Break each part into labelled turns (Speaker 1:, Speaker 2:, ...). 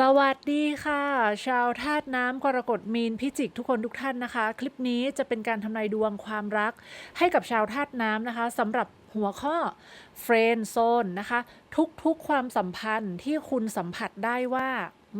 Speaker 1: สวัสดีค่ะ ชาวธาตุน้ำกรกฎมีนพิจิกทุกคนทุกท่านนะคะ คลิปนี้จะเป็นการทำนายดวงความรัก ให้กับชาวธาตุน้ำนะคะสำหรับหัวข้อเฟรน d z โซนนะคะ ทุกๆความสัมพันธ์ที่คุณสัมผัสได้ว่า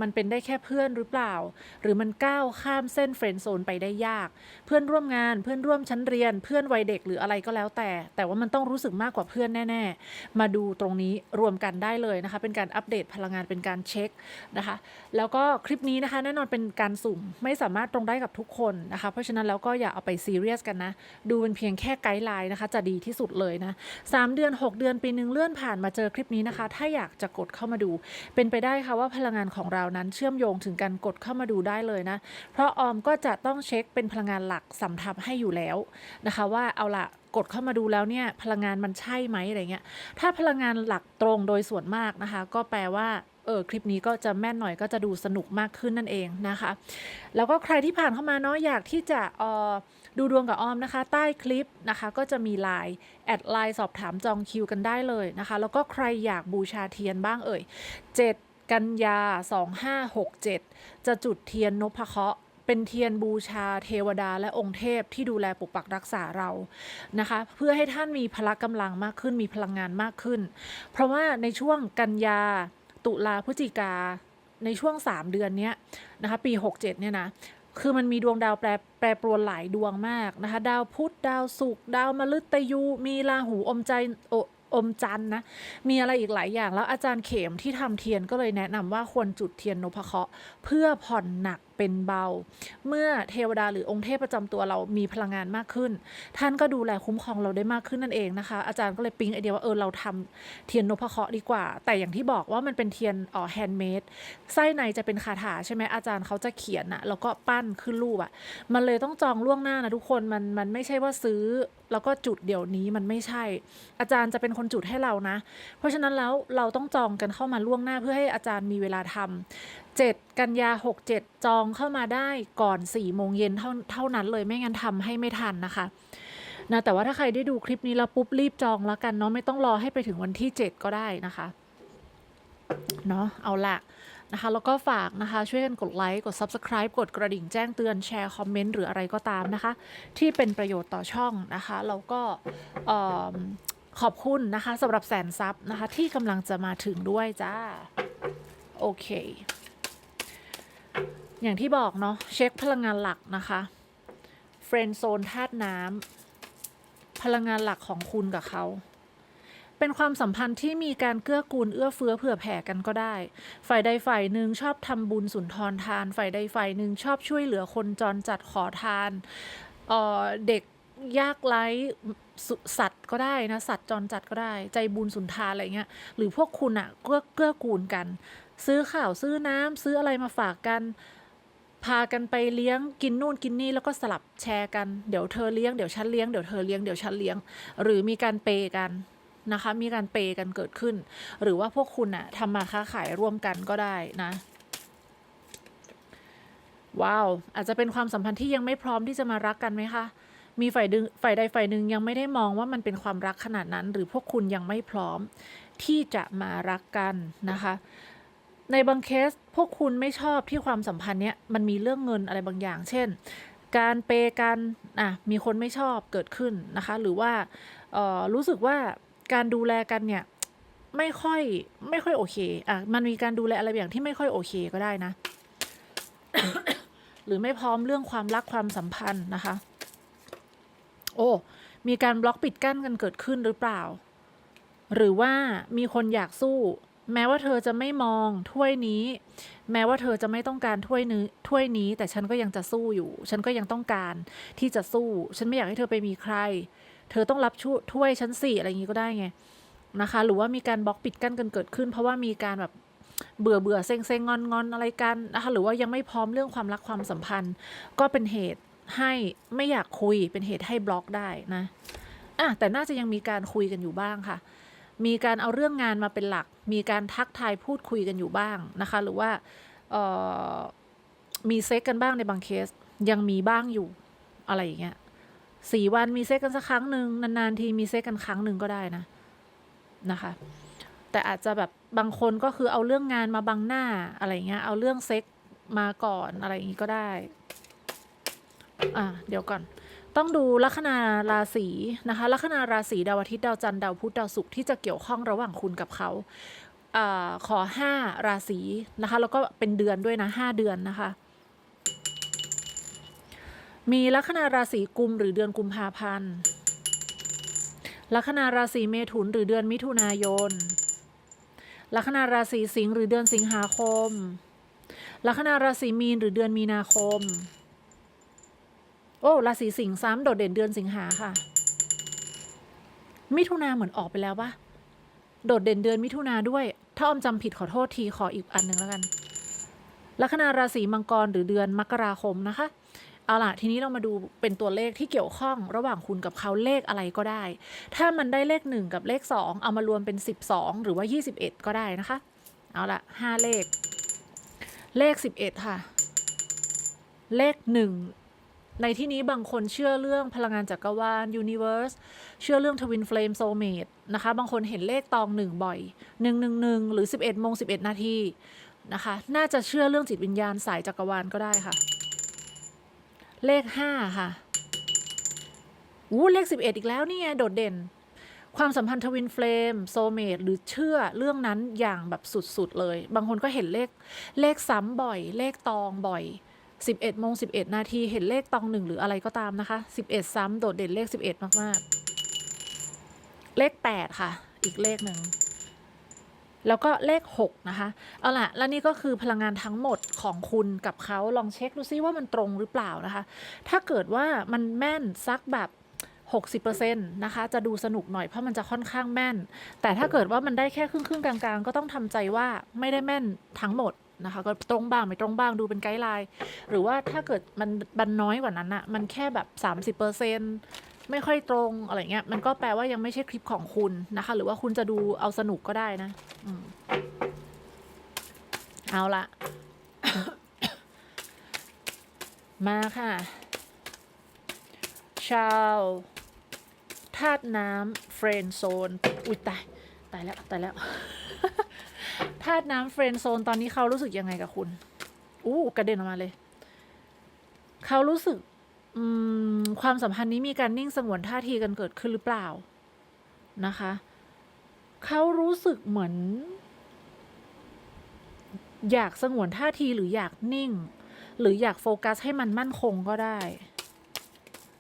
Speaker 1: มันเป็นได้แค่เพื่อนหรือเปล่า หรือมันก้าวข้ามเส้นเฟรน d z โซนไปได้ยาก เพื่อนร่วมงานเพื่อนร่วมชั้นเรียน เพื่อนวัยเด็กหรืออะไรก็แล้วแต่ แต่ว่ามันต้องรู้สึกมากกว่าเพื่อนแน่ ๆ มาดูตรงนี้รวมกันได้เลยนะคะ เป็นการอัปเดตพลังงานเป็นการเช็คนะคะ แล้วก็คลิปนี้นะคะแน่นอนเป็นการสุ่มไม่สามารถตรงได้กับทุกคนนะคะ เพราะฉะนั้นแล้วก็อย่าเอาไปซีเรียสกันนะ ดูเป็นเพียงแค่ไกด์ไลน์นะคะ จะดีที่สุดเลยนะสามเดือน 6 เดือนปีหนึ่งเลื่อนผ่านมาเจอคลิปนี้นะคะ ถ้าอยากจะกดเข้ามาดู เป็นไปได้ค่ะว่าพลังงานของเรานั้นเชื่อมโยงถึงการกดเข้ามาดูได้เลยนะ เพราะออมก็จะต้องเช็คเป็นพลังงานหลักสำทับให้อยู่แล้วนะคะว่าเอาละกดเข้ามาดูแล้วเนี่ยพลังงานมันใช่ไหมอะไรเงี้ย ถ้าพลังงานหลักตรงโดยส่วนมากนะคะ ก็แปลว่าเออคลิปนี้ก็จะแม่นหน่อยก็จะดูสนุกมากขึ้นนั่นเองนะคะ แล้วก็ใครที่ผ่านเข้ามาเนาะอยากที่จะเออดูดวงกับออมนะคะ ใต้คลิปนะคะก็จะมีไลน์แอดไลน์สอบถามจองคิวกันได้เลยนะคะ แล้วก็ใครอยากบูชาเทียนบ้างเอ่ย7 กันยา 2567 จะจุดเทียนนพเคราะห์เป็นเทียนบูชาเทวดาและองค์เทพที่ดูแลปกปักรักษาเรานะคะ เพื่อให้ท่านมีพละกำลังมากขึ้นมีพลังงานมากขึ้น เพราะว่าในช่วงกันยาตุลาพฤศจิกาในช่วง 3 เดือนนี้นะคะปี 67 เนี่ยนะคือมันมีดวงดาวแปรแปรปรวนหลายดวงมากนะคะ ดาวพุธดาวศุกร์ดาวมฤตยู มีราหูอมใจ อมจันนะ มีอะไรอีกหลายอย่าง แล้วอาจารย์เขมที่ทำเทียนก็เลยแนะนำว่าควรจุดเทียนนพเคราะห์เพื่อผ่อนหนักเป็นเบา เมื่อเทวดาหรือองค์เทพประจำตัวเรามีพลังงานมากขึ้น ท่านก็ดูแลคุ้มครองเราได้มากขึ้นนั่นเองนะคะ อาจารย์ก็เลยปิ๊งไอเดียว่าเออเราทำเทียนนพเคราะห์ดีกว่า แต่อย่างที่บอกว่ามันเป็นเทียนอ๋อแฮนด์เมดไส้ในจะเป็นคาถาใช่ไหมอาจารย์เขาจะเขียนอะแล้วก็ปั้นขึ้นรูปอะมันเลยต้องจองล่วงหน้านะทุกคนมันมันไม่ใช่ว่าซื้อแล้วก็จุดเดี๋ยวนี้มันไม่ใช่ อาจารย์จะเป็นคนจุดให้เรานะ เพราะฉะนั้นแล้วเราต้องจองกันเข้ามาล่วงหน้าเพื่อให้อาจารย์มีเวลาทำ 7 กันยา 67 จองเข้ามาได้ก่อน 4 โมงเย็นเท่าเท่านั้นเลยไม่งั้นทำให้ไม่ทันนะคะนะแต่ว่าถ้าใครได้ดูคลิปนี้แล้วปุ๊บรีบจองแล้วกันเนาะไม่ต้องรอให้ไปถึงวันที่ 7 ก็ได้นะคะเนาะเอาละนะคะแล้วก็ฝากนะคะ ช่วยกันกดไลค์กด Subscribe กดกระดิ่งแจ้งเตือนแชร์คอมเมนต์หรืออะไรก็ตามนะคะ ที่เป็นประโยชน์ต่อช่องนะคะแล้วก็ขอบคุณนะคะสำหรับแสนซับนะคะที่กำลังจะมาถึงด้วยจ้า โอเค อย่างที่บอกเนาะเช็คพลังงานหลักนะคะเฟรนโซนธาตุน้ำพลังงานหลักของคุณกับเขา เป็นความสัมพันธ์ที่มีการเกื้อกูลเอื้อเฟื้อเผื่อแผ่กันก็ได้ ฝ่ายใดฝ่ายหนึ่งชอบทำบุญสุนทรทาน ฝ่ายใดฝ่ายหนึ่งชอบช่วยเหลือคนจรจัดขอทานเออเด็กยากไร้สุสัตว์ก็ได้นะ สัตว์จรจัดก็ได้ ใจบุญสุนทานอะไรเงี้ย หรือพวกคุณอะเกื้อเกื้อกูลกัน ซื้อข่าวซื้อน้ำซื้ออะไรมาฝากกัน พากันไปเลี้ยงกินนู่นกินนี่แล้วก็สลับแชร์กันเดี๋ยวเธอเลี้ยงเดี๋ยวฉันเลี้ยงเดี๋ยวเธอเลี้ยงเดี๋ยวฉันเลี้ยง หรือมีการเปย์กันนะคะ มีการเปย์กันเกิดขึ้น หรือว่าพวกคุณอะทำมาค้าขายร่วมกันก็ได้นะว้าว อาจจะเป็นความสัมพันธ์ที่ยังไม่พร้อมที่จะมารักกันไหมคะ มีฝ่ายดึงฝ่ายใดฝ่ายหนึ่งยังไม่ได้มองว่ามันเป็นความรักขนาดนั้น หรือพวกคุณยังไม่พร้อมที่จะมารักกันนะคะ ในบางเคสพวกคุณไม่ชอบที่ความสัมพันธ์เนี้ยมันมีเรื่องเงินอะไรบางอย่าง เช่น การเปกันอะมีคนไม่ชอบเกิดขึ้นนะคะ หรือว่าเอ่อรู้สึกว่าการดูแลกันเนี่ยไม่ค่อยไม่ค่อยโอเคอะมันมีการดูแลอะไรบางอย่างที่ไม่ค่อยโอเคก็ได้นะ หรือไม่พร้อมเรื่องความรักความสัมพันธ์นะคะ โอ้มีการบล็อกปิดกั้นกันเกิดขึ้นหรือเปล่า หรือว่ามีคนอยากสู้ แม้ว่าเธอจะไม่มองถ้วยนี้ แม้ว่าเธอจะไม่ต้องการถ้วยนี้ถ้วยนี้ แต่ฉันก็ยังจะสู้อยู่ ฉันก็ยังต้องการที่จะสู้ ฉันไม่อยากให้เธอไปมีใคร เธอต้องรับช่วยถ้วยฉันสี่อะไรอย่างนี้ก็ได้ไงนะคะ หรือว่ามีการบล็อกปิดกั้นกันเกิดขึ้น เพราะว่ามีการแบบเบื่อเบื่อเซ็งเซ็งงอนงอนอะไรกันนะคะหรือว่ายังไม่พร้อมเรื่องความรักความสัมพันธ์ ก็เป็นเหตุให้ไม่อยากคุยเป็นเหตุให้บล็อกได้นะอะแต่น่าจะยังมีการคุยกันอยู่บ้างค่ะ มีการเอาเรื่องงานมาเป็นหลัก มีการทักทายพูดคุยกันอยู่บ้างนะคะ หรือว่าเออมีเซ็กกันบ้างในบางเคส ยังมีบ้างอยู่อะไรอย่างเงี้ยสี่วันมีเซ็กกันสักครั้งหนึ่งนานๆทีมีเซ็กกันครั้งหนึ่งก็ได้นะนะคะ แต่อาจจะแบบบางคนก็คือเอาเรื่องงานมาบังหน้าอะไรเงี้ยเอาเรื่องเซ็กมาก่อนอะไรอย่างงี้ก็ได้ อะเดี๋ยวก่อน ต้องดูลัคนาราศีนะคะลัคนาราศีดาวอาทิตย์ดาวจันทร์ดาวพุธดาวศุกร์ที่จะเกี่ยวข้องระหว่างคุณกับเขาอขอห้าราศีนะคะ แล้วก็เป็นเดือนด้วยนะห้าเดือนนะคะ มีลัคนาราศีกุมหรือเดือนกุมภาพันธ์ลัคนาราศีเมถุนหรือเดือนมิถุนายนลัคนาราศีสิงห์หรือเดือนสิงหาคมลัคนาราศีมีนหรือเดือนมีนาคม โอ้ราศีสิงห์ซ้ำโดดเด่นเดือนสิงหาค่ะ มิถุนาเหมือนออกไปแล้วปะโดดเด่นเดือนมิถุนาด้วย ถ้าอมจำผิดขอโทษทีขออีกอันหนึ่งแล้วกัน ลัคนาราศีมังกรหรือเดือนมกราคมนะคะ เอาล่ะ ทีนี้เรามาดูเป็นตัวเลขที่เกี่ยวข้อง ระหว่างคุณกับเขาเลขอะไรก็ได้ ถ้ามันได้เลขหนึ่งกับเลขสองเอามารวมเป็นสิบสองหรือว่ายี่สิบเอ็ดก็ได้นะคะ เอาล่ะห้าเลข เลขสิบเอ็ดค่ะ เลขหนึ่ง ในที่นี้บางคนเชื่อเรื่องพลังงานจักรวาล universe เชื่อเรื่อง twin flame soulmate นะคะ บางคนเห็นเลขตองหนึ่งบ่อยหนึ่งหนึ่งหนึ่งหรือ 11โมง11 นาทีนะคะ น่าจะเชื่อเรื่องจิตวิญญาณสายจักรวาลก็ได้ค่ะ เลข 5 ค่ะอู้เลข 11 อีกแล้วนี่ไงโดดเด่น ความสัมพันธ์ทวินเฟลมโซเมตหรือเชื่อเรื่องนั้นอย่างแบบสุดๆเลย บางคนก็เห็นเลขเลขซ้ำบ่อย เลขตองบ่อย 11โมง11 นาทีเห็นเลขตองหนึ่งหรืออะไรก็ตามนะคะ 11 ซ้ำโดดเด่นเลข 11 มาก ๆ เลข 8 ค่ะ อีกเลขหนึ่ง แล้วก็เลข 6 นะคะ เอาล่ะ แล้วนี่ก็คือพลังงานทั้งหมดของคุณกับเขาลองเช็คดูซิว่ามันตรงหรือเปล่านะคะ ถ้าเกิดว่ามันแม่นซักแบบ60%นะคะ จะดูสนุกหน่อยเพราะมันจะค่อนข้างแม่น แต่ถ้าเกิดว่ามันได้แค่ครึ่งครึ่งๆกลางๆ ก็ต้องทำใจว่าไม่ได้แม่นทั้งหมด นะคะ ก็ตรงบ้างไม่ตรงบ้างดูเป็นไกด์ไลน์ หรือว่าถ้าเกิดมันบันน้อยกว่านั้นอะมันแค่แบบ 30%ไม่ค่อยตรงอะไรเงี้ย มันก็แปลว่ายังไม่ใช่คลิปของคุณนะคะ หรือว่าคุณจะดูเอาสนุกก็ได้นะอเอาละ มาค่ะ ชาวธาตุน้ำเฟรนโซน อุ้ยตาย ตายแล้ว ตายแล้ว ธาตุน้ำเฟรนโซนตอนนี้เขารู้สึกยังไงกับคุณ อู้กระเด็นออกมาเลย เขารู้สึกความสัมพันธ์นี้มีการนิ่งสงวนท่าทีกันเกิดขึ้นหรือเปล่านะคะ เขารู้สึกเหมือน อยากสงวนท่าทีหรืออยากนิ่ง หรืออยากโฟกัสให้มันมั่นคงก็ได้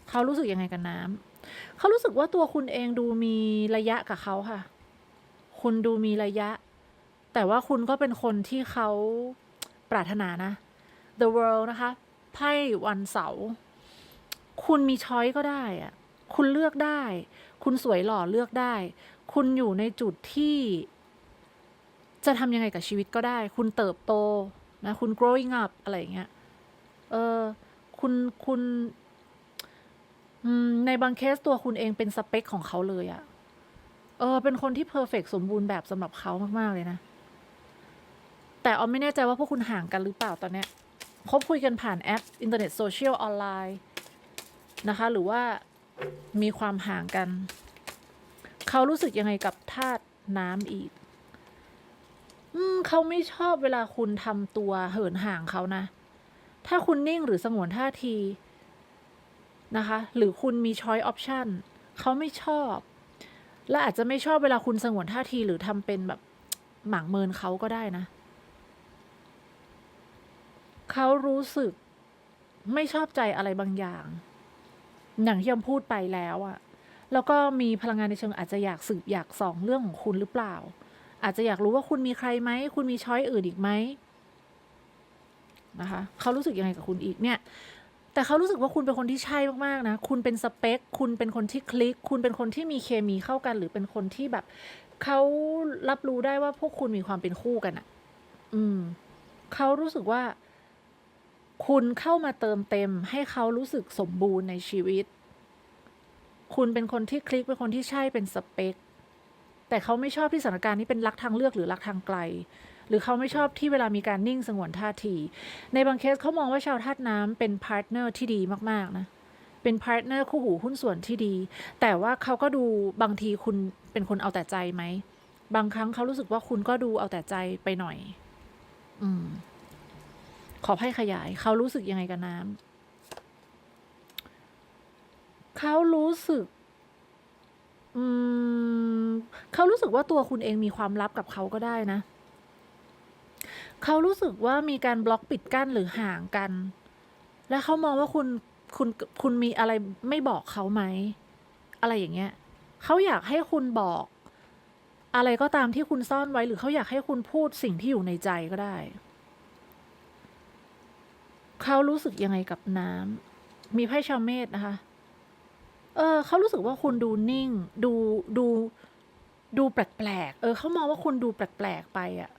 Speaker 1: เขารู้สึกยังไงกับน้ำเขารู้สึกว่าตัวคุณเองดูมีระยะกับเขาค่ะ คุณดูมีระยะ แต่ว่าคุณก็เป็นคนที่เขาปรารถนานะ The World นะคะ ไพ่วันเสาร์คุณมีช้อยก็ได้อะคุณเลือกได้ คุณสวยหล่อเลือกได้ คุณอยู่ในจุดที่ จะทำยังไงกับชีวิตก็ได้ คุณเติบโตนะ คุณ growing up อะไรอย่างเงี้ย เออ คุณ คุณในบางเคสตัวคุณเองเป็นสเปคของเขาเลยอะเออ เป็นคนที่เพอร์เฟกสมบูรณ์แบบสำหรับเขามาก ๆ เลยนะ แต่ออมไม่แน่ใจว่าพวกคุณห่างกันหรือเปล่าตอนเนี้ยคบคุยกันผ่านแอปอินเทอร์เน็ตโซเชียลออนไลน์นะคะ หรือว่ามีความห่างกัน เขารู้สึกยังไงกับธาตุน้ำอีก อืม เขาไม่ชอบเวลาคุณทำตัวเหินห่างเขานะ ถ้าคุณนิ่งหรือสงวนท่าทีนะคะ หรือคุณมีช้อยออปชันเขาไม่ชอบ และอาจจะไม่ชอบเวลาคุณสงวนท่าทีหรือทำเป็นแบบหมางเมินเขาก็ได้นะ เขารู้สึกไม่ชอบใจอะไรบางอย่าง อย่างที่ยมพูดไปแล้วอะแล้วก็มีพลังงานในเชิงอาจจะอยากสืบอยากส่องเรื่องของคุณหรือเปล่า อาจจะอยากรู้ว่าคุณมีใครไหม คุณมีช้อยอื่นอีกไหมนะคะเขารู้สึกยังไงกับคุณอีกเนี่ย แต่เขารู้สึกว่าคุณเป็นคนที่ใช่มากๆนะ คุณเป็นสเปค คุณเป็นคนที่คลิก คุณเป็นคนที่มีเคมีเข้ากัน หรือเป็นคนที่แบบเขารับรู้ได้ว่าพวกคุณมีความเป็นคู่กันอะอืมเขารู้สึกว่า คุณเข้ามาเติมเต็มให้เขารู้สึกสมบูรณ์ในชีวิต คุณเป็นคนที่คลิกเป็นคนที่ใช่เป็นสเปค แต่เขาไม่ชอบที่สถานการณ์นี้เป็นรักทางเลือกหรือรักทางไกล หรือเขาไม่ชอบที่เวลามีการนิ่งสงวนท่าที ในบางเคสเขามองว่าชาวธาตุน้ำเป็นพาร์ทเนอร์ที่ดีมากๆนะเป็นพาร์ทเนอร์คู่หูหุ้นส่วนที่ดี แต่ว่าเขาก็ดูบางทีคุณเป็นคนเอาแต่ใจไหม บางครั้งเขารู้สึกว่าคุณก็ดูเอาแต่ใจไปหน่อย อืม ขอให้ขยาย เขารู้สึกยังไงกับน้ำเขารู้สึก อืมเขารู้สึกว่าตัวคุณเองมีความลับกับเขาก็ได้นะ เขารู้สึกว่ามีการบล็อกปิดกั้นหรือห่างกัน และเขามองว่าคุณคุณคุณมีอะไรไม่บอกเขาไหม อะไรอย่างเงี้ยเขาอยากให้คุณบอก อะไรก็ตามที่คุณซ่อนไว้ หรือเขาอยากให้คุณพูดสิ่งที่อยู่ในใจก็ได้ เขารู้สึกยังไงกับน้ำมีไพ่ชาวเมธนะคะ เออเขารู้สึกว่าคุณดูนิ่ง ดูดูดูแปลกๆ เออเขามองว่าคุณดูแปลกๆไปอะ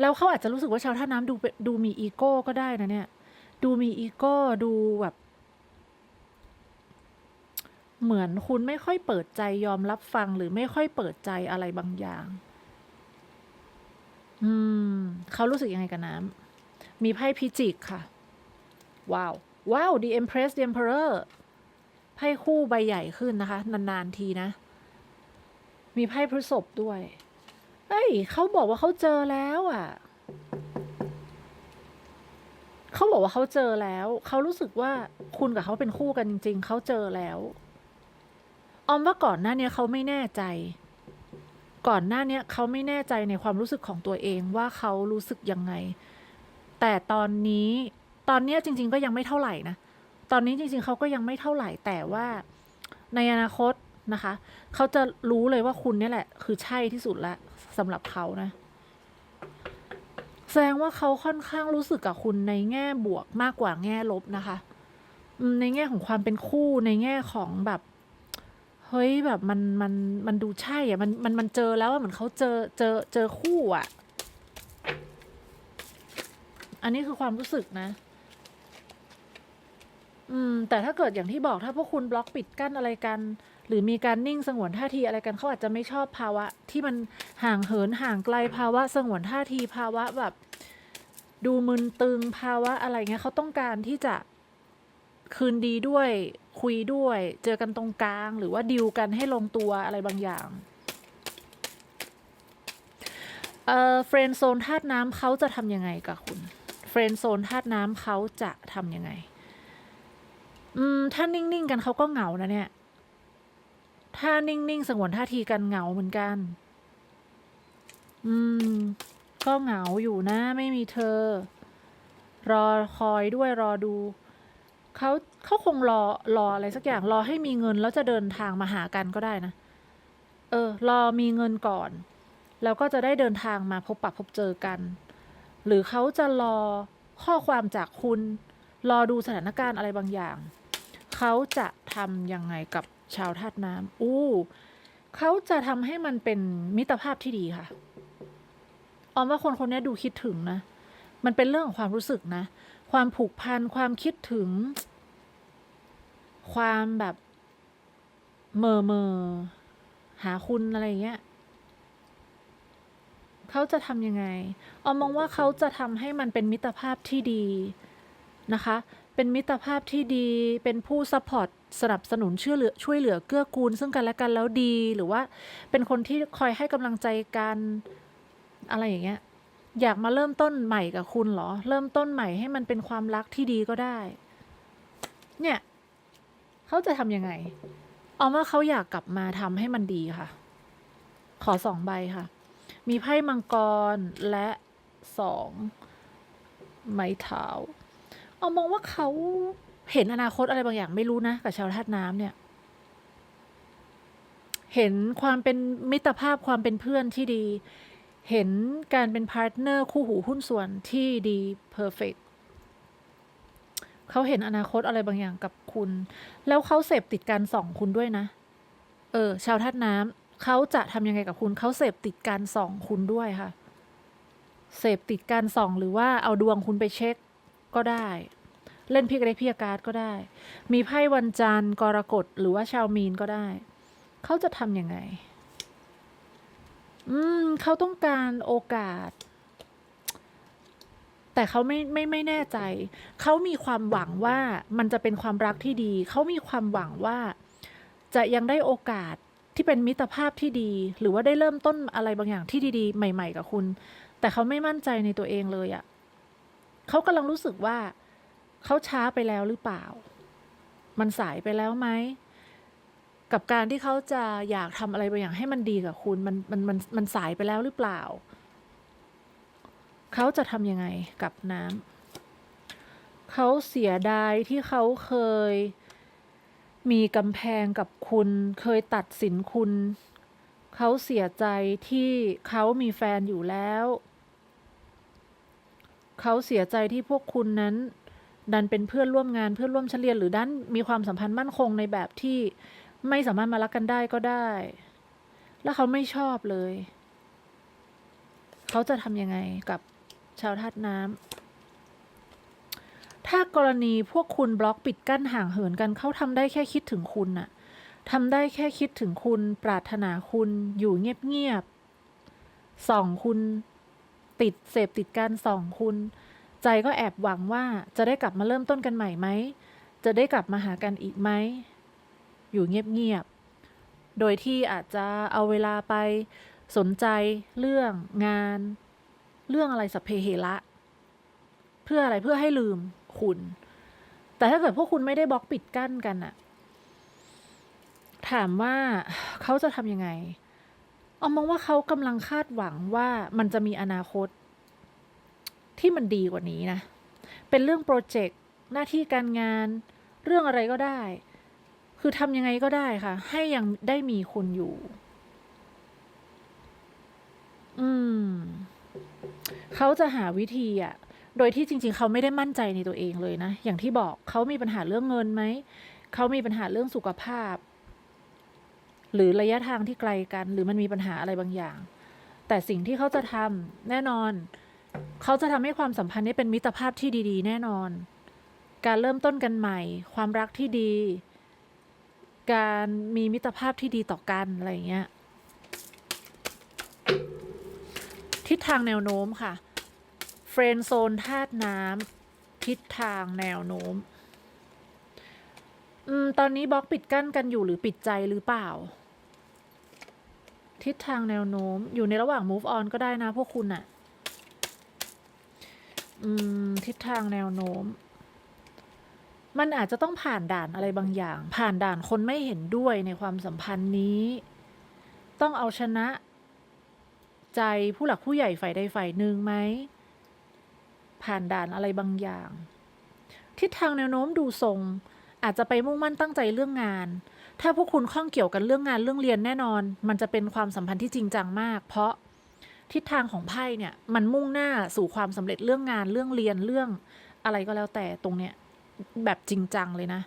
Speaker 1: แล้วเขาอาจจะรู้สึกว่าชาวท่าน้ำดูดูมีอีโก้ก็ได้นะเนี่ย ดูมีอีโก้ดูแบบเหมือนคุณไม่ค่อยเปิดใจยอมรับฟังหรือไม่ค่อยเปิดใจอะไรบางอย่าง อืม เขารู้สึกยังไงกับน้ำ มีไพ่พิจิกค่ะ ว้าว ว้าว The Empress The Emperor ไพ่คู่ใบใหญ่ขึ้นนะคะ นาน ๆ ทีนะ มีไพ่พฤษภด้วย เอ้ย เขาบอกว่าเขาเจอแล้วอะ เขาบอกว่าเขาเจอแล้ว เขารู้สึกว่าคุณกับเขาเป็นคู่กันจริง ๆ เขาเจอแล้ว ออมว่าก่อนหน้านี้เขาไม่แน่ใจ ก่อนหน้านี้เขาไม่แน่ใจในความรู้สึกของตัวเองว่าเขารู้สึกยังไง แต่ตอนนี้ตอนเนี้ยจริง ๆ ก็ยังไม่เท่าไหร่นะ ตอนนี้จริง ๆเขาก็ยังไม่เท่าไหร่แต่ว่าในอนาคตนะคะ เขาจะรู้เลยว่าคุณเนี่ยแหละ คือใช่ที่สุดละสำหรับเขานะแสดงว่าเขาค่อนข้างรู้สึกกับคุณในแง่บวกมากกว่าแง่ลบนะคะ ในแง่ของความเป็นคู่ในแง่ของแบบเฮ้ยแบบมันมันมันดูใช่อะมันมันมันเจอแล้วอะเหมือนเขาเจอเจอเจอคู่อะ อันนี้คือความรู้สึกนะ อืม แต่ถ้าเกิดอย่างที่บอกถ้าพวกคุณบล็อกปิดกั้นอะไรกัน หรือมีการนิ่งสงวนท่าทีอะไรกันเขาอาจจะไม่ชอบภาวะ ที่มันห่างเหินห่างไกลภาวะ สงวนท่าทีภาวะแบบ ดูมึนตึงภาวะอะไรเงี้ยเขาต้องการที่จะคืนดีด้วยคุยด้วย เจอกันตรงกลาง หรือว่าดิวกันให้ลงตัวอะไรบางอย่างเอ่อเฟรนโซนธาตุน้ำเขาจะทำยังไงกับคุณ เฟรนโซนธาตุน้ำเขาจะทำยังไง อืม ถ้านิ่ง ๆ กันเขาก็เหงานะเนี่ย ถ้านิ่ง ๆ สงวนท่าทีกันเหงาเหมือนกัน อืม ก็เหงาอยู่นะ ไม่มีเธอ รอคอยด้วยรอดู เขาเขาคงรอรออะไรสักอย่าง รอให้มีเงินแล้วจะเดินทางมาหากันก็ได้นะ เออ รอมีเงินก่อน แล้วก็จะได้เดินทางมาพบปะพบเจอกัน หรือเขาจะรอข้อความจากคุณ รอดูสถานการณ์อะไรบางอย่าง เขาจะทำยังไงกับชาวธาตุน้ำอู้ เขาจะทำให้มันเป็นมิตรภาพที่ดีค่ะ ออมว่าคนคนนี้ดูคิดถึงนะ มันเป็นเรื่องของความรู้สึกนะ ความผูกพัน ความคิดถึง ความแบบเมอเมอหาคุณอะไรเงี้ย เขาจะทำยังไงออมมองว่าเขาจะทำให้มันเป็นมิตรภาพที่ดีนะคะ เป็นมิตรภาพที่ดี เป็นผู้ซัพพอร์ตสนับสนุนช่วยเหลือช่วยเหลือเกื้อกูล ซึ่งกันและกันแล้วดี หรือว่าเป็นคนที่คอยให้กำลังใจกันอะไรอย่างเงี้ย อยากมาเริ่มต้นใหม่กับคุณเหรอ เริ่มต้นใหม่ให้มันเป็นความรักที่ดีก็ได้ เนี่ยเขาจะทำยังไงออมว่าเขาอยากกลับมาทำให้มันดีค่ะ ขอสองใบค่ะ มีไพ่มังกรและสองไม้เท้าเอามองว่าเขาเห็นอนาคตอะไรบางอย่างไม่รู้นะ กับชาวธาตุน้ำเนี่ย เห็นความเป็นมิตรภาพความเป็นเพื่อนที่ดี เห็นการเป็นพาร์ทเนอร์คู่หูหุ้นส่วนที่ดีเพอร์เฟกเขาเห็นอนาคตอะไรบางอย่างกับคุณ แล้วเขาเสพติดการส่องคุณด้วยนะ เออ ชาวธาตุน้ำ เขาจะทำยังไงกับคุณเขาเสพติดการส่องคุณด้วยค่ะ เสพติดการส่องหรือว่าเอาดวงคุณไปเช็คก็ได้ เล่นพิกเล็กพิการ์ดก็ได้ มีไพ่วันจันทร์กรกฎหรือว่าชาวมีนก็ได้ เขาจะทำยังไง อืมเขาต้องการโอกาส แต่เขาไม่ไม่ไม่แน่ใจ เขามีความหวังว่ามันจะเป็นความรักที่ดี เขามีความหวังว่าจะยังได้โอกาส ที่เป็นมิตรภาพที่ดี หรือว่าได้เริ่มต้นอะไรบางอย่างที่ดีๆ ใหม่ ๆ กับคุณ แต่เขาไม่มั่นใจในตัวเองเลยอะ่ะเขากำลังรู้สึกว่า เขาช้าไปแล้วหรือเปล่า มันสายไปแล้วไหมกับการที่เขาจะอยากทำอะไรบางอย่างให้มันดีกับคุณ มันมันมันมันสายไปแล้วหรือเปล่า เขาจะทำยังไงกับน้ำเขาเสียดายที่เขาเคย มีกำแพงกับคุณเคยตัดสินคุณ เขาเสียใจที่เขามีแฟนอยู่แล้ว เขาเสียใจที่พวกคุณนั้น ดันเป็นเพื่อนร่วมงานเพื่อนร่วมชั้นเรียนหรือดันมีความสัมพันธ์มั่นคงในแบบที่ไม่สามารถมารักกันได้ก็ได้ แล้วเขาไม่ชอบเลย เขาจะทำยังไงกับชาวธาตุน้ำ ถ้ากรณีพวกคุณบล็อกปิดกั้นห่างเหินกันเขาทำได้แค่คิดถึงคุณน่ะทำได้แค่คิดถึงคุณ ปรารถนาคุณอยู่เงียบๆส่องคุณ ติดเสพติดการส่องคุณ ใจก็แอบหวังว่าจะได้กลับมาเริ่มต้นกันใหม่ไหม จะได้กลับมาหากันอีกไหม อยู่เงียบๆ โดยที่อาจจะเอาเวลาไปสนใจเรื่องงาน เรื่องอะไรสัพเพเหระเพื่ออะไรเพื่อให้ลืม คุณ แต่ถ้าเกิดพวกคุณไม่ได้บล็อกปิดกั้นกันอะถามว่าเขาจะทำยังไงเอามองว่าเขากำลังคาดหวังว่ามันจะมีอนาคต ที่มันดีกว่านี้นะ เป็นเรื่องโปรเจกต์หน้าที่การงาน เรื่องอะไรก็ได้ คือทำยังไงก็ได้ค่ะ ให้ยังได้มีคุณอยู่ อืม เขาจะหาวิธีอะ โดยที่จริง ๆ เขาไม่ได้มั่นใจในตัวเองเลยนะ อย่างที่บอกเขามีปัญหาเรื่องเงินไหม เขามีปัญหาเรื่องสุขภาพ หรือระยะทางที่ไกลกัน หรือมันมีปัญหาอะไรบางอย่าง แต่สิ่งที่เขาจะทำแน่นอน เขาจะทำให้ความสัมพันธ์นี้เป็นมิตรภาพที่ดี ๆ แน่นอน การเริ่มต้นกันใหม่ ความรักที่ดี การมีมิตรภาพที่ดีต่อกันอะไรอย่างเงี้ยทิศทางแนวโน้มค่ะ รนโซนธาตุน้ำทิศทางแนวโน้มอืมตอนนี้บล็อกปิดกั้นกันอยู่หรือปิดใจหรือเปล่า ทิศทางแนวโน้มอยู่ในระหว่าง move on ก็ได้นะพวกคุณอะอืมทิศทางแนวโน้ม มันอาจจะต้องผ่านด่านอะไรบางอย่าง ผ่านด่านคนไม่เห็นด้วยในความสัมพันธ์นี้ ต้องเอาชนะ ใจผู้หลักผู้ใหญ่ฝ่ายใดฝ่ายหนึ่งไหม ผ่านด่านอะไรบางอย่าง ทิศทางแนวโน้มดูทรง อาจจะไปมุ่งมั่นตั้งใจเรื่องงาน ถ้าพวกคุณข้องเกี่ยวกันเรื่องงานเรื่องเรียนแน่นอน มันจะเป็นความสัมพันธ์ที่จริงจังมาก เพราะทิศทางของไพ่เนี่ยมันมุ่งหน้าสู่ความสำเร็จเรื่องงานเรื่องเรียนเรื่องอะไรก็แล้วแต่ตรงเนี้ยแบบจริงจังเลยนะ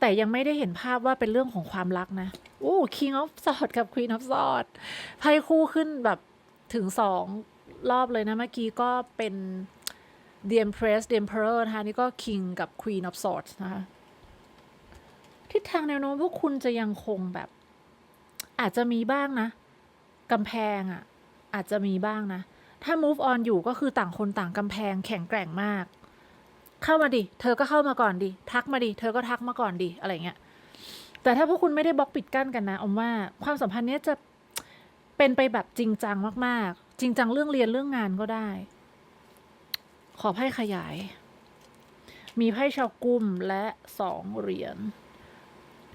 Speaker 1: แต่ยังไม่ได้เห็นภาพว่าเป็นเรื่องของความรักนะโอ้ King of Swords กับ Queen of Swords ไพ่คู่ขึ้นแบบถึงสอง รอบเลยนะ เมื่อกี้ก็เป็น The Empress The Emperor นะคะนี่ก็ King กับ Queen of Swords นะคะทิศทางแนวโน้มพวกคุณจะยังคงแบบ อาจจะมีบ้างนะกำแพงอะ่ะ อาจจะมีบ้างนะ ถ้า move on อยู่ก็คือต่างคนต่างกำแพงแข็งแกร่งมาก เข้ามาดิ เธอก็เข้ามาก่อนดิ ทักมาดิ เธอก็ทักมาก่อนดิ อะไรเงี้ย แต่ถ้าพวกคุณไม่ได้บล็อกปิดกั้นกันนะอมว่าความสัมพันธ์เนี้ยจะเป็นไปแบบจริงจังมาก ๆ จริงจังเรื่องเรียนเรื่องงานก็ได้ ขอไพ่ขยาย มีไพ่ชาวกุมและสองเหรียญ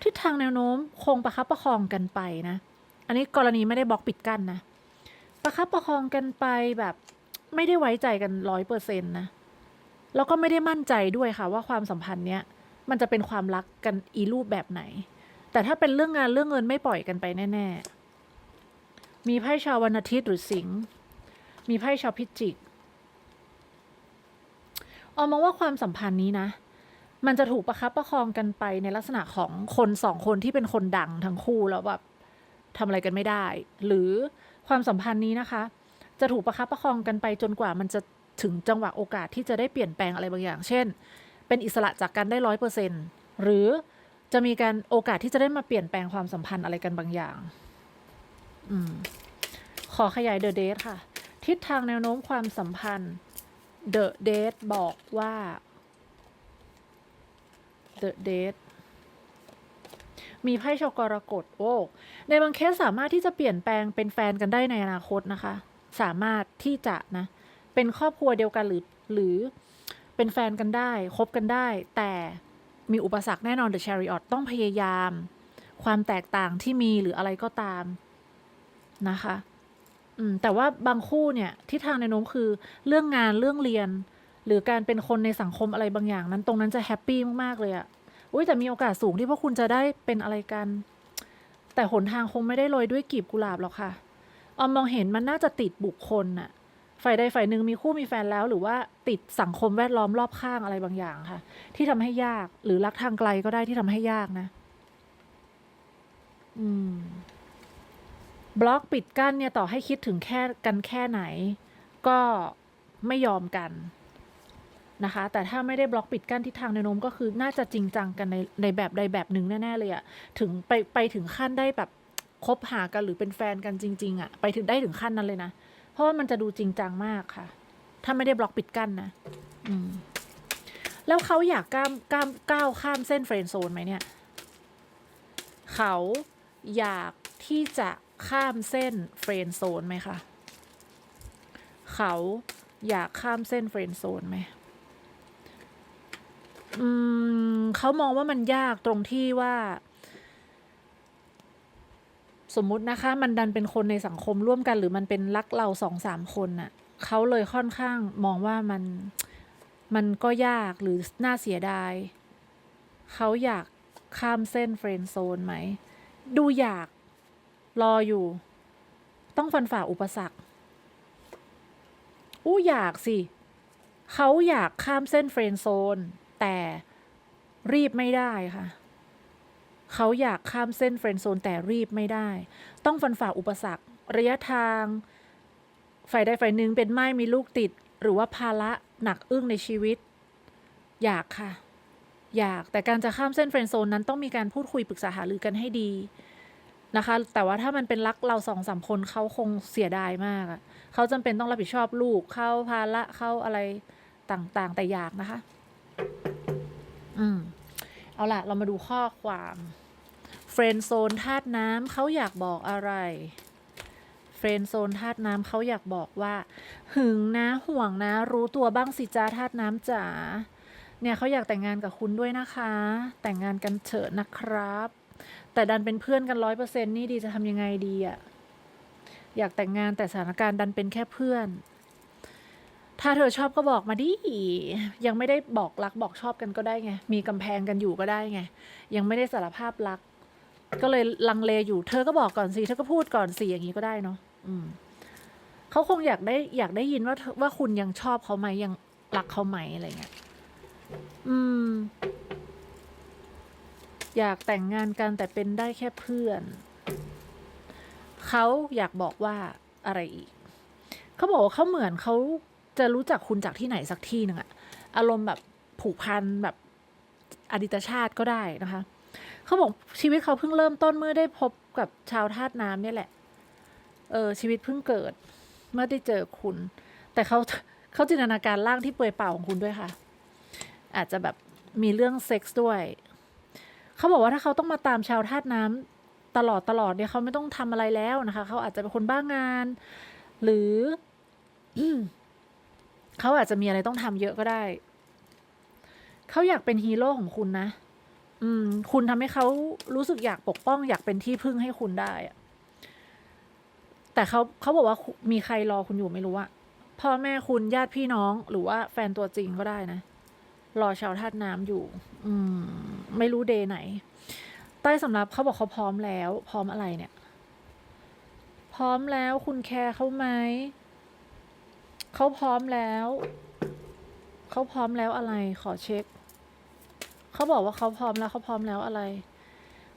Speaker 1: ทิศทางแนวโน้มคงประคับประคองกันไปนะ อันนี้กรณีไม่ได้บล็อกปิดกั้นนะ ประคับประคองกันไปแบบไม่ได้ไว้ใจกันร้อยเปอร์เซ็นต์นะ แล้วก็ไม่ได้มั่นใจด้วยค่ะว่าความสัมพันธ์เนี้ยมันจะเป็นความรักกันอีรูปแบบไหน แต่ถ้าเป็นเรื่องงานเรื่องเงินไม่ปล่อยกันไปแน่ ๆ มีไพ่ชาววันอาทิตย์หรือสิงห์มีไพ่ชาวพิจิกออมองว่าความสัมพันธ์นี้นะ มันจะถูกประคับประคองกันไปในลักษณะของคนสองคนที่เป็นคนดังทั้งคู่แล้วแบบทำอะไรกันไม่ได้ หรือความสัมพันธ์นี้นะคะ จะถูกประคับประคองกันไปจนกว่ามันจะถึงจังหวะโอกาสที่จะได้เปลี่ยนแปลงอะไรบางอย่าง เช่น เป็นอิสระจากกันได้ร้อยเปอร์เซ็นหรือจะมีการโอกาสที่จะได้มาเปลี่ยนแปลงความสัมพันธ์อะไรกันบางอย่าง อืมขอขยายเดอะเดทค่ะ ทิศทางแนวโน้มความสัมพันธ์เดอะเดทบอกว่าเดอะเดทมีไพ่ชกรกฎโอ้ในบางเคสสามารถที่จะเปลี่ยนแปลงเป็นแฟนกันได้ในอนาคตนะคะ สามารถที่จะนะ เป็นครอบครัวเดียวกันหรือหรือเป็นแฟนกันได้คบกันได้ แต่มีอุปสรรคแน่นอน The Chariot ต้องพยายาม ความแตกต่างที่มีหรืออะไรก็ตาม นะคะ อืม แต่ว่าบางคู่เนี่ยที่ทางในโน้มคือเรื่องงานเรื่องเรียน หรือการเป็นคนในสังคมอะไรบางอย่างนั้น ตรงนั้นจะแฮปปี้มากๆเลยอะอุ้ยแต่มีโอกาสสูงที่พวกคุณจะได้เป็นอะไรกัน แต่หนทางคงไม่ได้โรยด้วยกลีบกุหลาบหรอกค่ะออมมองเห็นมันน่าจะติดบุคคลน่ะฝ่ายใดฝ่ายหนึ่งมีคู่มีแฟนแล้ว หรือว่าติดสังคมแวดล้อมรอบข้างอะไรบางอย่างค่ะ ที่ทำให้ยากหรือรักทางไกลก็ได้ที่ทำให้ยากนะ อืม บล็อกปิดกั้นเนี่ยต่อให้คิดถึงแค่กันแค่ไหน ก็ไม่ยอมกันนะคะ แต่ถ้าไม่ได้บล็อกปิดกั้นที่ทางแนวโน้มก็คือน่าจะจริงจังกันในในแบบใดแบบหนึ่งแน่ๆเลยอะถึงไปไปถึงขั้นได้แบบคบหากันหรือเป็นแฟนกันจริง ๆอะไปถึงได้ถึงขั้นนั้นเลยนะ เพราะว่ามันจะดูจริงจังมากค่ะ ถ้าไม่ได้บล็อกปิดกั้นนะอืมแล้วเขาอยากก้ามก้ามก้าวข้ามเส้นเฟรนด์โซนไหมเนี่ย เขาอยากที่จะ ข้ามเส้นเฟรนด์โซนไหมคะ เขาอยากข้ามเส้นเฟรนด์โซนไหมอืมเขามองว่ามันยากตรงที่ว่า สมมุตินะคะ มันดันเป็นคนในสังคมร่วมกัน หรือมันเป็นรักเราสองสามคนน่ะเขาเลยค่อนข้างมองว่ามันมันก็ยากหรือน่าเสียดาย เขาอยากข้ามเส้นเฟรนด์โซนไหม ดูอยาก รออยู่ ต้องฟันฝ่าอุปสรรค อู้อยากสิ เขาอยากข้ามเส้นเฟรนด์โซน แต่รีบไม่ได้ค่ะ เขาอยากข้ามเส้นเฟรนด์โซน แต่รีบไม่ได้ ต้องฟันฝ่าอุปสรรค ระยะทางฝ่ายใดฝ่ายหนึ่งเป็นไม่มีลูกติด หรือว่าภาระหนักอึ้งในชีวิต อยากค่ะ อยากแต่การจะข้ามเส้นเฟรนด์โซนนั้นต้องมีการพูดคุยปรึกษาหารือกันให้ดี นะคะ แต่ว่าถ้ามันเป็นรักเราสองสามคนเขาคงเสียดายมากอะเขาจำเป็นต้องรับผิดชอบลูกเข้าภาระเข้าอะไรต่างๆ แต่อยากนะคะ อืม เอาล่ะเรามาดูข้อความเฟรนโซนธาตุน้ำเขาอยากบอกอะไรเฟรนโซนธาตุน้ำเขาอยากบอกว่า หึงนะห่วงนะ รู้ตัวบ้างสิจ้าธาตุน้ำจ๋าเนี่ยเขาอยากแต่งงานกับคุณด้วยนะคะ แต่งงานกันเถอะนะครับ แต่ดันเป็นเพื่อนกันร้อยเปอร์เซ็นนี่ดีจะทำยังไงดีอะอยากแต่งงานแต่สถานการณ์ดันเป็นแค่เพื่อน ถ้าเธอชอบก็บอกมาดิ ยังไม่ได้บอกรักบอกชอบกันก็ได้ไง มีกำแพงกันอยู่ก็ได้ไง ยังไม่ได้สารภาพรัก ก็เลยลังเลอยู่ เธอก็บอกก่อนสิ เธอก็พูดก่อนสิอย่างนี้ก็ได้เนาะอืมเขาคงอยากได้อยากได้ยินว่าว่าคุณยังชอบเขาไหมยังรักเขาไหมอะไรเงี้ย อืม อยากแต่งงานกันแต่เป็นได้แค่เพื่อน เขาอยากบอกว่าอะไรอีก เขาบอกว่าเขาเหมือนเขาจะรู้จักคุณจากที่ไหนสักที่หนึ่งอะอารมณ์แบบผูกพันแบบอดีตชาติก็ได้นะคะ เขาบอกชีวิตเขาเพิ่งเริ่มต้นเมื่อได้พบกับชาวธาตุน้ำนี่แหละ เออชีวิตเพิ่งเกิด เมื่อได้เจอคุณ แต่เขาเขาจินตนาการร่างที่เปลือยเปล่าของคุณด้วยค่ะ อาจจะแบบมีเรื่องเซ็กส์ด้วย เขาบอกว่าถ้าเขาต้องมาตามชาวธาตุน้ำตลอดตลอดเนี่ยเขาไม่ต้องทำอะไรแล้วนะคะ เขาอาจจะเป็นคนบ้างงาน หรือเขาอาจจะมีอะไรต้องทำเยอะก็ได้ เขาอยากเป็นฮีโร่ของคุณนะ อืม คุณทำให้เขารู้สึกอยากปกป้อง อยากเป็นที่พึ่งให้คุณได้อะแต่เขาเขาบอกว่ามีใครรอคุณอยู่ไม่รู้อะพ่อแม่คุณญาติพี่น้องหรือว่าแฟนตัวจริงก็ได้นะ รอชาวธาตุน้ำอยู่ อืม ไม่รู้เดย์ไหน ใต้สำรับเขาบอกเขาพร้อมแล้ว พร้อมอะไรเนี่ย พร้อมแล้วคุณแคร์เขาไหม เขาพร้อมแล้ว เขาพร้อมแล้วอะไร ขอเช็ค เขาบอกว่าเขาพร้อมแล้วเขาพร้อมแล้วอะไร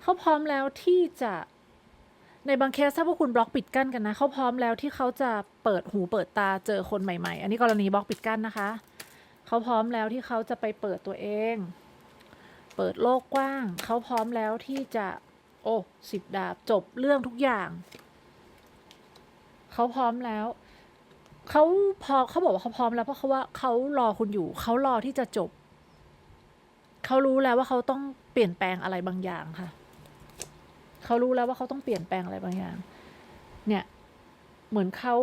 Speaker 1: เขาพร้อมแล้วที่จะในบางเคสถ้าพวกคุณบล็อกปิดกั้นกันนะเขาพร้อมแล้วที่เขาจะเปิดหูเปิดตาเจอคนใหม่ๆ อันนี้กรณีบล็อกปิดกั้นนะคะ เขาพร้อมแล้วที่เขาจะไปเปิดตัวเอง เปิดโลกกว้าง เขาพร้อมแล้วที่จะ โอ้สิบดาบจบเรื่องทุกอย่าง เขาพร้อมแล้วเขาพอเขาบอกว่าเขาพร้อมแล้วเพราะเขาว่าเขารอคุณอยู่ เขารอที่จะจบ เขารู้แล้วว่าเขาต้องเปลี่ยนแปลงอะไรบางอย่างค่ะ เขารู้แล้วว่าเขาต้องเปลี่ยนแปลงอะไรบางอย่าง เนี่ย เหมือนเขา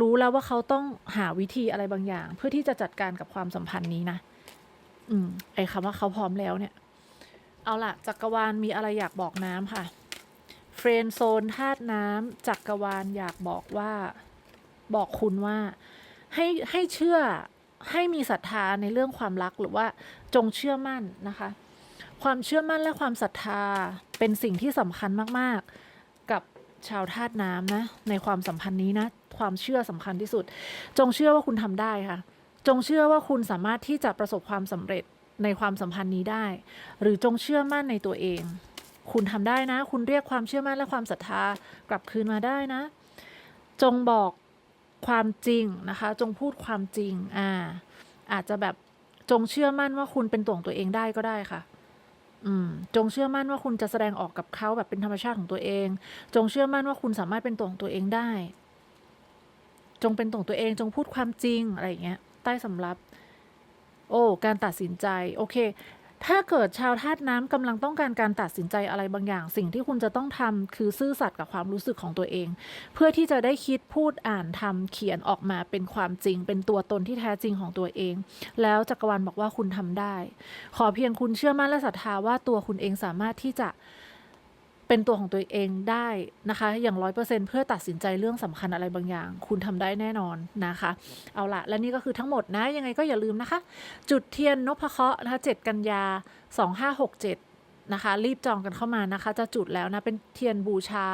Speaker 1: รู้แล้วว่าเขาต้องหาวิธีอะไรบางอย่าง เพื่อที่จะจัดการกับความสัมพันธ์นี้นะ อืม ไอ้คำว่าเขาพร้อมแล้วเนี่ย เอาล่ะ จักรวาลมีอะไรอยากบอกน้ำค่ะ เฟรนโซนธาตุน้ำจักรวาลอยากบอกว่า บอกคุณว่า ให้ให้เชื่อให้มีศรัทธาในเรื่องความรักหรือว่าจงเชื่อมั่นนะคะ ความเชื่อมั่นและความศรัทธาเป็นสิ่งที่สำคัญมากๆกับ ชาวธาตุน้ำนะ ในความสัมพันธ์นี้นะ ความเชื่อสำคัญที่สุด จงเชื่อว่าคุณทำได้ค่ะ จงเชื่อว่าคุณสามารถที่จะประสบความสำเร็จในความสัมพันธ์นี้ได้ หรือจงเชื่อมั่นในตัวเอง คุณทำได้นะ คุณเรียกความเชื่อมั่นและความศรัทธากลับคืนมาได้นะ จงบอกความจริงนะคะ จงพูดความจริง อ่า อาจจะแบบจงเชื่อมั่นว่าคุณเป็นตัวของตัวเองได้ก็ได้ค่ะ อืมจงเชื่อมั่นว่าคุณจะแสดงออกกับเขาแบบเป็นธรรมชาติของตัวเอง จงเชื่อมั่นว่าคุณสามารถเป็นตัวของตัวเองได้ จงเป็นตัวของตัวเอง จงพูดความจริงอะไรอย่างเงี้ย ใต้สำรับ โอ้ การตัดสินใจ โอเค ถ้าเกิดชาวธาตุน้ำกำลังต้องการการตัดสินใจอะไรบางอย่าง สิ่งที่คุณจะต้องทำคือซื่อสัตย์กับความรู้สึกของตัวเอง เพื่อที่จะได้คิดพูดอ่านทำเขียนออกมาเป็นความจริง เป็นตัวตนที่แท้จริงของตัวเอง แล้วจักรวาลบอกว่าคุณทำได้ ขอเพียงคุณเชื่อมั่นและศรัทธาว่าตัวคุณเองสามารถที่จะ เป็นตัวของตัวเองได้นะคะ อย่างร้อยเปอร์เซ็นเพื่อตัดสินใจเรื่องสำคัญอะไรบางอย่าง คุณทำได้แน่นอนนะคะ เอาละและนี่ก็คือทั้งหมดนะ ยังไงก็อย่าลืมนะคะ จุดเทียนนพเคราะห์นะคะ7กันยาสองห้าหกเจ็ด นะคะ รีบจองกันเข้ามานะคะ จะจุดแล้วนะ เป็นเทียนบูชา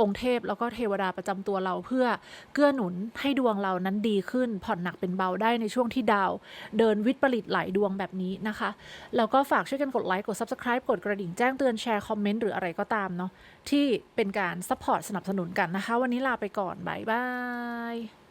Speaker 1: องค์เทพ แล้วก็เทวดาประจำตัวเราเพื่อเกื้อหนุนให้ดวงเรานั้นดีขึ้น ผ่อนหนักเป็นเบาได้ในช่วงที่ดาว เดินวิปริตหลายดวงแบบนี้นะคะ แล้วก็ฝากช่วยกันกดไลค์ กด Subscribe กดกระดิ่งแจ้งเตือนแชร์คอมเมนต์หรืออะไรก็ตามเนาะที่เป็นการซัพพอร์ตสนับสนุนกันนะคะ วันนี้ลาไปก่อนบายบาย